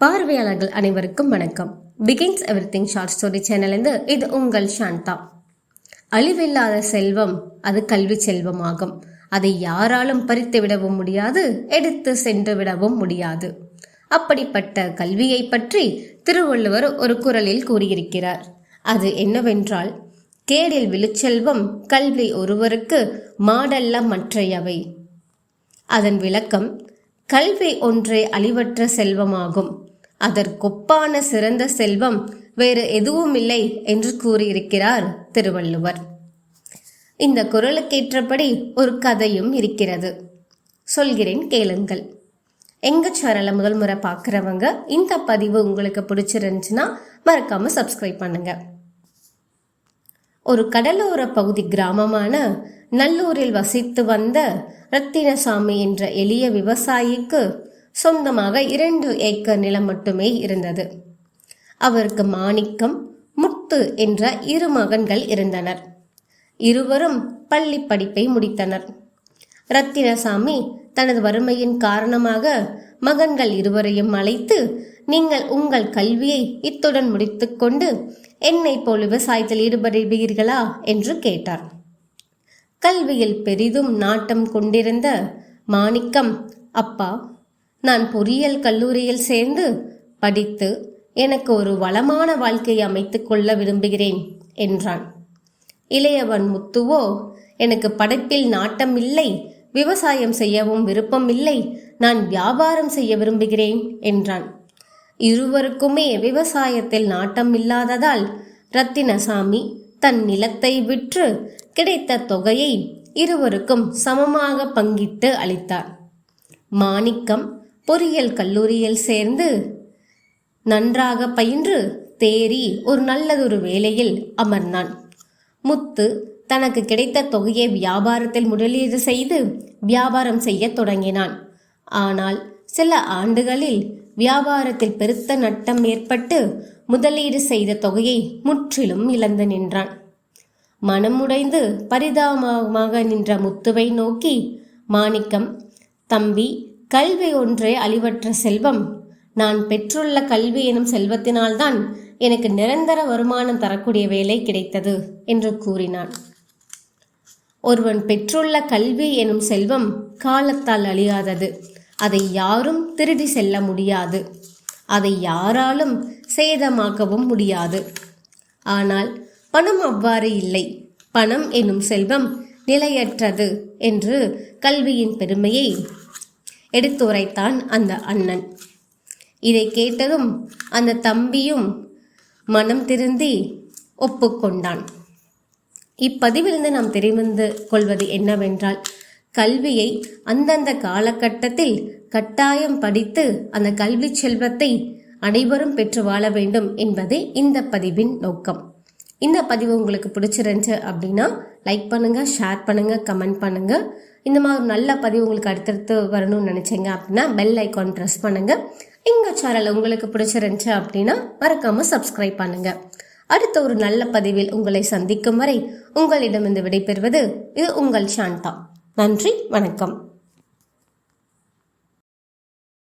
பார்வையாளர்கள் அனைவருக்கும் வணக்கம். Begins everything short story சேனலிருந்து இது உங்கள் சாந்தா. அழிவில்லாத செல்வம் அது கல்வி செல்வமாகும். அதை யாராலும் பறித்து விடவும் முடியாது எடுத்து சென்று விடவும் முடியாது. அப்படிப்பட்ட கல்வியை பற்றி திருவள்ளுவர் ஒரு குரலில் கூறியிருக்கிறார். அது என்னவென்றால் கேடில் விழுச்செல்வம் கல்வி ஒருவருக்கு மாடல்ல மற்றையவை. அதன் விளக்கம் கல்வி ஒன்றே அழிவற்ற செல்வமாகும். அதற்கொப்பான சிறந்த செல்வம் வேறு எதுவும் இல்லை என்று கூறியிருக்கிறார் திருவள்ளுவர். இந்த குரலுக்கேற்றபடி ஒரு கதையும் இருக்கிறது. சொல்கிறேன் கேளுங்கள். எங்க சேனலை முதல் முறை பார்க்குறவங்க இந்த பதிவு உங்களுக்கு பிடிச்சிருந்துச்சுன்னா மறக்காம சப்ஸ்கிரைப் பண்ணுங்க. ஒரு கடலோர பகுதி கிராமமான நல்லூரில் வசித்து வந்த ரத்தினசாமி என்ற எளிய விவசாயிக்கு சொந்தமாக இரண்டு ஏக்கர் நிலம் மட்டுமே இருந்தது. அவருக்கு மாணிக்கம் முத்து என்ற இரு மகன்கள் இருந்தனர். இருவரும் பள்ளி படிப்பை முடித்தனர். ரத்தினசாமி தனது வறுமையின் காரணமாக மகன்கள் இருவரையும் அழைத்து நீங்கள் உங்கள் கல்வியை இத்துடன் முடித்துக்கொண்டு என்னை போல் விவசாயத்தில் ஈடுபடுவீர்களா? என்று கேட்டார். கல்வியில் பெரிதும் நாட்டம் கொண்டிருந்த மாணிக்கம் அப்பா நான் பொறியியல் கல்லூரியில் சேர்ந்து படித்து எனக்கு ஒரு வளமான வாழ்க்கையை அமைத்து கொள்ள விரும்புகிறேன் என்றான். இளையவன் முத்துவோ எனக்கு படைப்பில் நாட்டம் இல்லை விவசாயம் செய்யவும் விருப்பம் இல்லை நான் வியாபாரம் செய்ய விரும்புகிறேன் என்றான். இருவருக்குமே விவசாயத்தில் நாட்டம் இல்லாததால் ரத்தினசாமி தன் நிலத்தை விற்று கிடைத்த தொகையை இருவருக்கும் சமமாக பங்கிட்டு அளித்தார். மாணிக்கம் பொறியியல் கல்லூரியில் சேர்ந்து நன்றாக பயின்று தேறி ஒரு நல்லதொரு வேலையில் அமர்ந்தான். முத்து தனக்கு கிடைத்த தொகையை வியாபாரத்தில் முதலீடு செய்து வியாபாரம் செய்யத் தொடங்கினான். ஆனால் சில ஆண்டுகளில் வியாபாரத்தில் பெருத்த நட்டம் ஏற்பட்டு முதலீடு செய்த தொகையை முற்றிலும் இழந்து நின்றான். மனமுடைந்து பரிதாபமாக நின்ற முத்துவை நோக்கி மாணிக்கம் தம்பி கல்வி ஒன்றே அழிவற்ற செல்வம். நான் பெற்றுள்ள கல்வி எனும் செல்வத்தினால்தான் எனக்கு நிரந்தர வருமானம் தரக்கூடிய வேலை கிடைத்தது என்று கூறினான். ஒருவன் பெற்றுள்ள கல்வி எனும் செல்வம் காலத்தால் அழியாதது. அதை யாரும் திருடி செல்ல முடியாது. அதை யாராலும் சேதமாக்கவும் முடியாது. ஆனால் பணம் அவ்வாறு இல்லை. பணம் எனும் செல்வம் நிலையற்றது என்று கல்வியின் பெருமையை எடுத்துரைத்தான் அந்த அண்ணன். இதை கேட்டதும் அந்த தம்பியும் மனம் திருந்தி ஒப்புக்கொண்டான். இப்பதிவிலிருந்து நாம் தெரிந்து கொள்வது என்னவென்றால் கல்வியை அந்தந்த காலகட்டத்தில் கட்டாயம் படித்து அந்த கல்வி செல்வத்தை அனைவரும் பெற்று வாழ வேண்டும் என்பதே இந்த பதிவின் நோக்கம். இந்த பதிவு உங்களுக்கு பிடிச்சிருந்துச்சு அப்படின்னா லைக் பண்ணுங்கள் ஷேர் பண்ணுங்கள் கமெண்ட் பண்ணுங்கள் இந்த மாதிரி நல்ல பதிவு உங்களுக்கு அடுத்தடுத்து வரணும்னு நினச்சிங்க அப்படின்னா பெல் ஐக்கான் ப்ரெஸ் பண்ணுங்கள் எங்கள் சேனல் உங்களுக்கு பிடிச்சிருந்துச்சு அப்படின்னா மறக்காமல் சப்ஸ்கிரைப் பண்ணுங்கள் அடுத்த ஒரு நல்ல பதிவில் உங்களை சந்திக்கும் வரை உங்களிடமிருந்து விடைபெறுவது இது உங்கள் சாந்தா. நன்றி வணக்கம்.